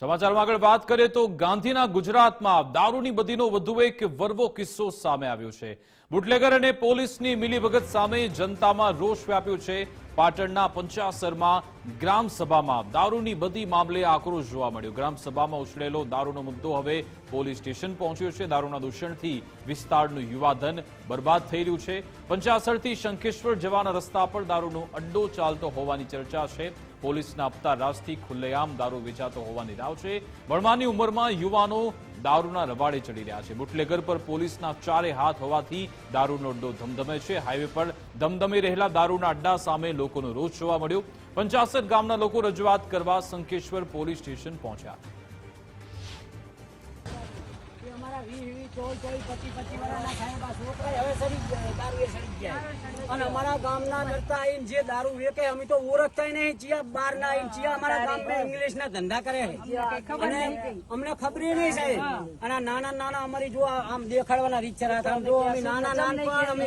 સમાચારમાં આગળ વાત કરીએ તો ગાંધીના ગુજરાતમાં દારૂની બદીનો વધુ એક વર્વો કિસ્સો સામે આવ્યો છે. બુટલેગર અને પોલીસની મિલીભગત સામે જનતામાં રોષ વ્યાપ્યો છે. પાટણના પંચાસરમાં ગ્રામસભામાં દારૂની બદી મામલે આક્રોશ જોવા મળ્યો. ગ્રામસભામાં ઉછળેલો દારૂનો મુદ્દો હવે પોલીસ સ્ટેશન પહોંચ્યો છે. દારૂના દૂષણથી વિસ્તારનું યુવાધન બરબાદ થઈ રહ્યું છે. પંચાસરથી શંખેશ્વર જવાના રસ્તા પર દારૂનો અડ્ડો ચાલતો હોવાની ચર્ચા છે. પોલીસના આપતા રાજથી ખુલ્લેઆમ દારૂ વેચાતો હોવાની રાવ છે. ભણવાની ઉંમરમાં યુવાનો દારૂના રવાડે ચડી રહ્યા છે. બુટલેગર પર પોલીસના ચારે હાથ હોવાથી દારૂનો અડ્ડો ધમધમે છે. હાઈવે પર ધમધમી રહેલા દારૂના અડ્ડા સામે લોકોનો રોષ જોવા મળ્યો. પંચાસર ગામના લોકો રજૂઆત કરવા સંકેશ્વર પોલીસ સ્ટેશન પહોંચ્યા. છોકરા હવે સડી ગયા દારૂ એ સડી ગયા. અને અમારા ગામના કરતા આઈને જે દારૂ વેકે અમે તો ઓળખતા નહીં ચિયા બાર ના આઈને ચિયા અમારા ગામમાં ઇંગ્લિશ ના ધંધા કરે અને અમને ખબર નહીં સાહેબ અને નાના નાના અમારી જો આમ દેખાડવાના રીત આમ જો અમે નાના નાનપણ અમે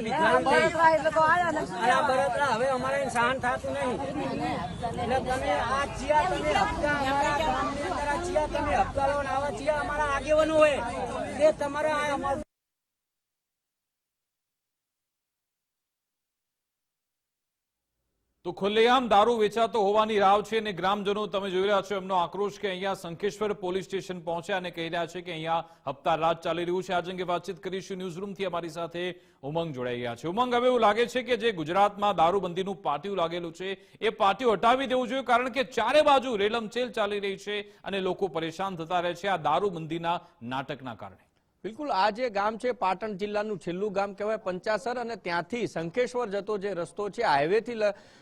બળતરા હવે અમારે સહન થતું નહીં. એટલે તમે આ ચિયા તમે હપ્તા અમારા ગામની અંદર આ ચિયા તમે હપ્તા લો આવા ચિયા અમારા આગેવાનો હોય. તે ખુલ્લેઆમ દારૂ વેચાતો હોવાની રાવ છે અને ગ્રામજનો, તમે જોઈ રહ્યા છો એમનો આક્રોશ કે અહીંયા સંકેશ્વર પોલીસ સ્ટેશન પહોંચ્યા અને કહી રહ્યા છે કે અહીંયા હપ્તા રાત ચાલી રહ્યું છે. આજ અંગે વાતચીત કરીશું ન્યૂઝરૂમથી અમારી સાથે ઉમંગ જોડાઈ ગયા છે. ઉમંગ, હવે એવું લાગે છે કે જે ગુજરાતમાં દારૂબંધીનું પાટિયું લાગેલું છે, એ પાટિયું હટાવી દેવું જોઈએ કારણ કે ચારે બાજુ રેલમચેલ ચાલી રહી છે અને લોકો પરેશાન થતા રહે છે આ દારૂબંધીના નાટકના કારણે. બિલકુલ, આ જે ગામ છે, પાટણ જિલ્લાનું છેલ્લું ગામ કહેવાય. પંચાસર અને ત્યાંથી શંખેશ્વર જતો જે રસ્તો છે, હાઈવેથી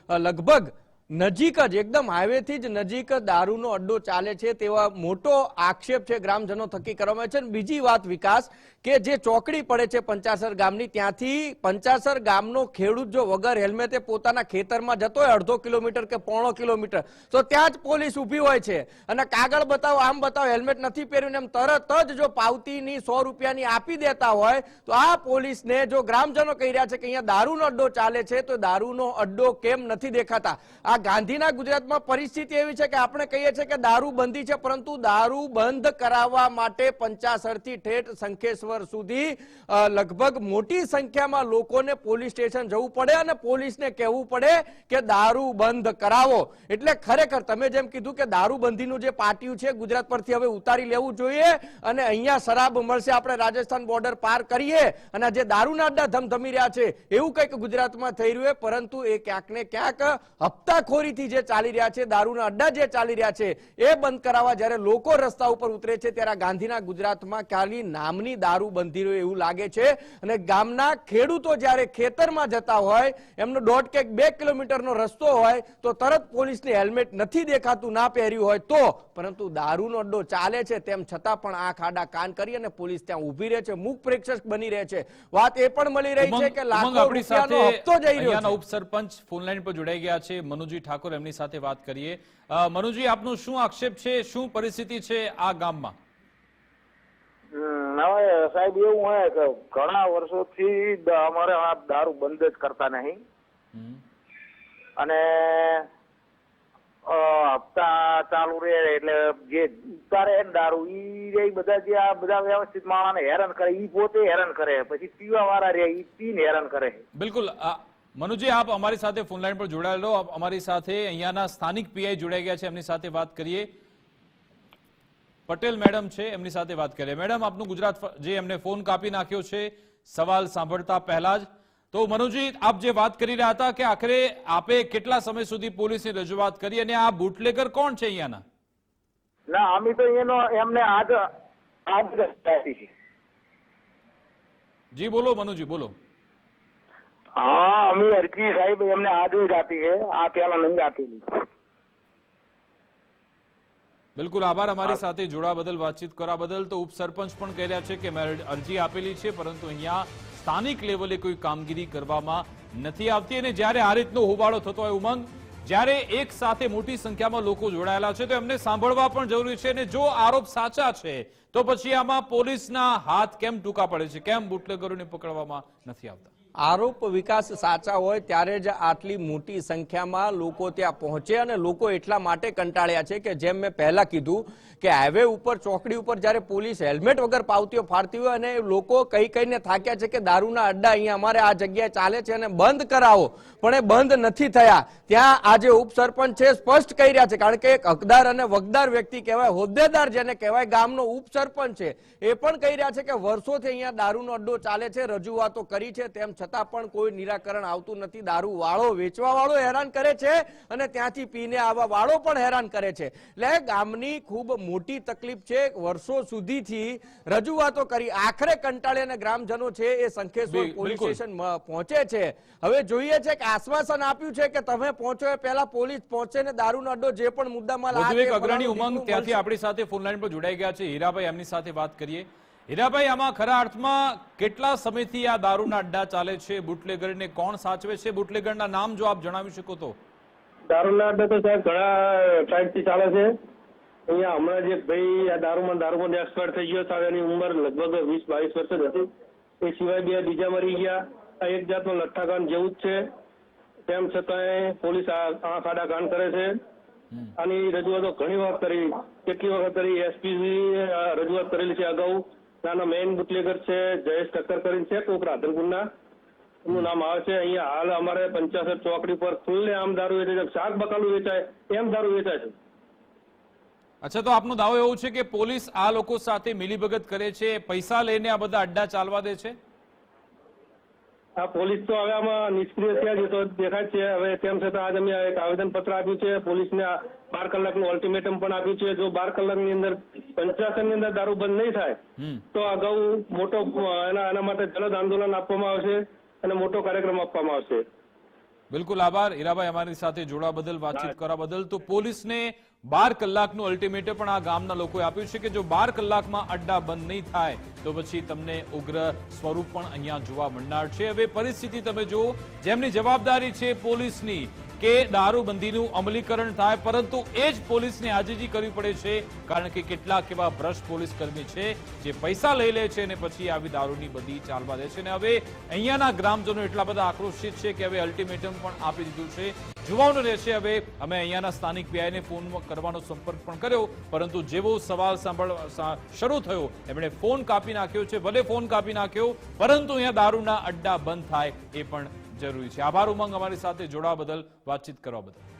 લગભગ નજીક જ, એકદમ હાઈવેથી જ નજીક દારૂનો અડ્ડો ચાલે છે તેવા મોટો આક્ષેપ છે ગ્રામજનો થકી કરવામાં આવે છે. બીજી વાત વિકાસ, કે જે ચોકડી પડે છે પંચાસર ગામની, ત્યાંથી પંચાસર ગામનો ખેડૂત જો વગર હેલ્મેટે પોતાના ખેતરમાં જતો હોય, અડધો કિલોમીટર કે પોણો કિલોમીટર, તો ત્યાં જ પોલીસ ઊભી હોય છે. અને કાગળ બતાવો, આમ બતાવો, હેલ્મેટ નથી પહેર્યું એમ તરત જ જો પાવતીની સો રૂપિયાની આપી દેતા હોય, તો આ પોલીસને જો ગ્રામજનો કહી રહ્યા છે કે અહીંયા દારૂનો અડ્ડો ચાલે છે, તો દારૂનો અડ્ડો કેમ નથી દેખાતા? આ ગાંધીના ગુજરાતમાં પરિસ્થિતિ એવી છે કે આપણે કહીએ છીએ કે દારૂ બંધી છે, પરંતુ દારૂ બંધ કરાવવા માટે પંચાસરથી ઠેઠ શંખેશ્વર સુધી લગભગ મોટી સંખ્યામાં લોકોને પોલીસ સ્ટેશન જવું પડે અને પોલીસને કહેવું પડે કે દારૂ બંધ કરાવો. એટલે ખરેખર તમે જેમ કીધું કે દારૂબંધીનું જે પાટિયું છે, ગુજરાત પરથી હવે ઉતારી લેવું જોઈએ અને અહીંયા શરાબ મળશે, આપણે રાજસ્થાન બોર્ડર પાર કરીએ અને જે દારૂના અડ્ડા ધમધમી રહ્યા છે, એવું કંઈક ગુજરાતમાં થઈ રહ્યું પરંતુ એ ક્યાંક ને ક્યાંક હપ્તાખોરીથી જે ચાલી રહ્યા છે દારૂના અડ્ડા જે ચાલી રહ્યા છે એ બંધ કરાવવા જ્યારે લોકો રસ્તા ઉપર ઉતરે છે ત્યારે ગાંધીના ગુજરાતમાં ખાલી નામની દારૂ બંધી રહ્યું એવું લાગે છે? અને ગામના ખેડૂતો જ્યારે ખેતરમાં જતા હોય એમનો દોઢ કે બે કિલોમીટરનો રસ્તો હોય તો તરત પોલીસને હેલ્મેટ નથી દેખાતું ના પહેર્યું હોય તો. પરંતુ દારૂનો અડ્ડો ચાલે છે તેમ છતાં પણ આંખ આડા કાન કરી અને પોલીસ ત્યાં ઊભી રહે છે મુખ પ્રેક્ષક બની રહે છે. વાત એ પણ મળી રહી છે કે લાખો રૂપિયાનો હપ્તો જઈ રહ્યો છે. ઉપસરપંચ ફોનલાઈન પર જોડાઈ ગયા છે. મનુજી ઠાકોર એમની સાથે વાત કરીએ. મનુજી આપનું શું આક્ષેપ છે? શું પરિસ્થિતિ છે આ ગામમાં? હવે સાહેબ એવું હોય કે ઘણા વર્ષોથી અમારે આ દારૂ બંધ જ કરતા નહીં. અને હપ્તા ચાલુ રહે એટલે જે ઉતારે દારૂ ઈ રે બધા જે આ બધા વ્યવસ્થિત માણસને હેરાન કરે ઈ પોતે હેરાન કરે. પછી પીવા વાળા રે ઈ પીને હેરાન કરે. બિલકુલ મનુજી આપ અમારી સાથે ફોનલાઈન પર જોડાયેલો આપ અમારી સાથે અહીંયાના સ્થાનિક પીઆઈ જોડાઈ ગયા છે એમની સાથે વાત કરીએ. પટેલ મેડમ છે એમની સાથે વાત કરીએ. મેડમ આપનું ગુજરાત જે એમને ફોન કાપી નાખ્યો છે સવાલ સાંભળતા પહેલા જ. તો મનુજી આપ જે વાત કરી રહ્યા હતા કે આખરે આપે કેટલા સમય સુધી પોલીસની રજૂઆત કરી અને આ બુટલેગર કોણ છે અહીંયાના? ના અમે તો એનો એમને આજ આજ જી બોલો મનુજી બોલો. હા અમે અરજી સાહેબ એમને જ આપી છે. આ પેલા નહીં આપેલી બિલકુલ આભાર અમારી સાથે જોડા બદલ વાતચીત કરવા બદલ. તો ઉપસરપંચ પણ કહી રહ્યા છે કે મેં અરજી આપેલી છે પરંતુ અહીંયા સ્થાનિક લેવલે કોઈ કામગીરી કરવામાં નથી આવતી. અને જ્યારે આ રીતનો હોબાળો થતો હોય ઉમંગ જ્યારે એક સાથે મોટી સંખ્યામાં લોકો જોડાયેલા છે તો એમને સાંભળવા પણ જરૂરી છે. અને જો આરોપ સાચા છે તો પછી આમાં પોલીસના હાથ કેમ ટૂંકા પડે છે? કેમ બુટલેગરોને પકડવામાં નથી આવતા? આરોપ વિકાસ સાચા હોય ત્યારે જ આટલી મોટી સંખ્યામાં લોકો ત્યાં પહોંચે અને લોકો એટલા માટે કંટાળ્યા છે કે જેમ મેં પહેલા કીધું કે હાઈવે ઉપર, ચોકડી ઉપર જ્યારે પોલીસ હેલ્મેટ વગર પાવતીઓ ફાડતી હોય અને લોકો કઈ કઈને થાક્યા છે કે દારૂના અડ્ડા અહીંયા અમારે આ જગ્યાએ ચાલે છે અને બંધ કરાવો. પણ એ બંધ નથી થયા. ત્યાં આજે ઉપસરપંચ છે, સ્પષ્ટ કહી રહ્યા છે, કારણ કે એક હકદાર અને વગદાર વ્યક્તિ કહેવાય, હોદ્દેદાર જેને કહેવાય, ગામનો ઉપસરપંચ છે, એ પણ કહી રહ્યા છે કે વર્ષોથી અહીંયા દારૂનો અડ્ડો ચાલે છે, રજૂઆતો કરી છે, તેમ છતાં પણ કોઈ નિરાકરણ આવતું નથી. દારૂ વાળો વેચવા વાળો હેરાન કરે છે અને ત્યાંથી પીને આવવા વાળો પણ હેરાન કરે છે. એટલે ગામની ખૂબ મોટી તકલીફ છે. વર્ષો સુધીથી રજૂઆતો કરી. આખરે કંટાળી અને ગ્રામજનો છે એ શંખેશ્વર પોલીસ સ્ટેશન પહોંચે છે. હવે જોઈએ છે કે આશ્વાસન આપ્યું છે કે તમે પહોંચો એ પહેલા પોલીસ પહોંચે ને દારૂનો અડ્ડો જે પણ મુદ્દામાં લાગે અગ્રણી ઉમંગ ત્યાંથી આપણી સાથે ફોન લાઈન પર જોડાઈ ગયા છે. હીરાભાઈ એમની સાથે વાત કરીએ. હીરાભાઈ આમાં ખરા અર્થમાં કેટલા સમયથી આ દારૂના અડ્ડા ચાલે છે? બુટલેગરને કોણ સાચવે છે? બુટલેગરના નામ જો આપ જણાવી શકો તો. દારૂના અડ્ડા તો સાહેબ ઘણા ટાઈમથી ચાલે છે. અહીંયા હમણાં જે ભાઈ આ દારૂમાં દારૂમાં એક્સપર્ટ થઈ ગયો સાહેબ. એની ઉંમર લગભગ વીસ બાવીસ વર્ષ જ હતી. એ સિવાય બે બીજા મરી ગયા. આ એક જાતનો લઠ્ઠાકાંડ જેવું જ છે. તેમ છતાંય પોલીસ આ આંખ આડા કાન કરે છે. આની રજૂઆતો ઘણી વખત કરી કેટલી વખત કરી એસપી રજૂઆત કરેલી છે અગાઉ. નાના મેઇન બુટલેગર છે, જયેશ ઠક્કર કરીને છે કોક રાધનપુરના એમનું નામ આવે છે, અહીંયા હાલ અમારે પંચાસઠ ચોકડી પર ખુલ્લે આમ દારૂ વેચે છે, શાક બકાલું વેચાય, એમ દારૂ વેચાય છે. અચ્છા, તો આપનો દાવો એવો છે કે પોલીસ આ લોકો સાથે મિલીભગત કરે છે, પૈસા લઈને આ બધા અડ્ડા ચાલવા દે છે? આ પોલીસ તો હવે આમાં નિષ્ક્રિય થયા તો દેખાય છે. હવે તેમ છતાં આજે અમે એક આવેદન પત્ર આપ્યું છે. પોલીસને બાર કલાકનું અલ્ટિમેટમ પણ આપ્યું છે. જો બાર કલાકની અંદર પંચાસનની અંદર દારૂ બંધ નહીં થાય તો અગાઉ મોટો એના એના માટે જલદ આંદોલન આપવામાં આવશે અને મોટો કાર્યક્રમ આપવામાં આવશે. બિલકુલ આભાર. હીરાભાઈ અમારી સાથે જોડા બદલ વાતચીત કરવા બદલ. તો પોલીસને બાર કલાકનું અલ્ટિમેટમ પણ આ ગામના લોકોએ આપ્યું છે કે જો બાર કલાકમાં અડ્ડા બંધ નહીં થાય તો પછી તમને ઉગ્ર સ્વરૂપ પણ અહીંયા જોવા મળનાર છે. હવે પરિસ્થિતિ તમે જુઓ જેમની જવાબદારી છે પોલીસની કે દારૂબંધીનું અમલીકરણ થાય, પરંતુ એ જ પોલીસને આજીજી કરવી પડે છે, કારણ કે કેટલાક એવા ભ્રષ્ટ પોલીસ કર્મી છે, જે પૈસા લઈ લે છે અને પછી આવી દારૂની બધી ચાલવા દે છે. અને હવે અહીંયાના ગ્રામજનો એટલા બધા આક્રોશિત છે કે હવે અલ્ટિમેટમ પણ આપી દીધું છે. જોવાનું રહેશે હવે, અમે અહીંયાના સ્થાનિક પીઆઈને ફોન કરવાનો સંપર્ક પણ કર્યો, પરંતુ જેવો સવાલ સાંભળવા શરૂ થયો, એમણે ફોન કાપી નાખ્યો છે, ભલે ફોન કાપી નાખ્યો, પરંતુ અહીંયા દારૂના અડ્ડા બંધ થાય એ પણ જરૂરી છે. આભાર ઉમંગ અમારી સાથે જોડાવા બદલ વાતચીત કરવા બદલ.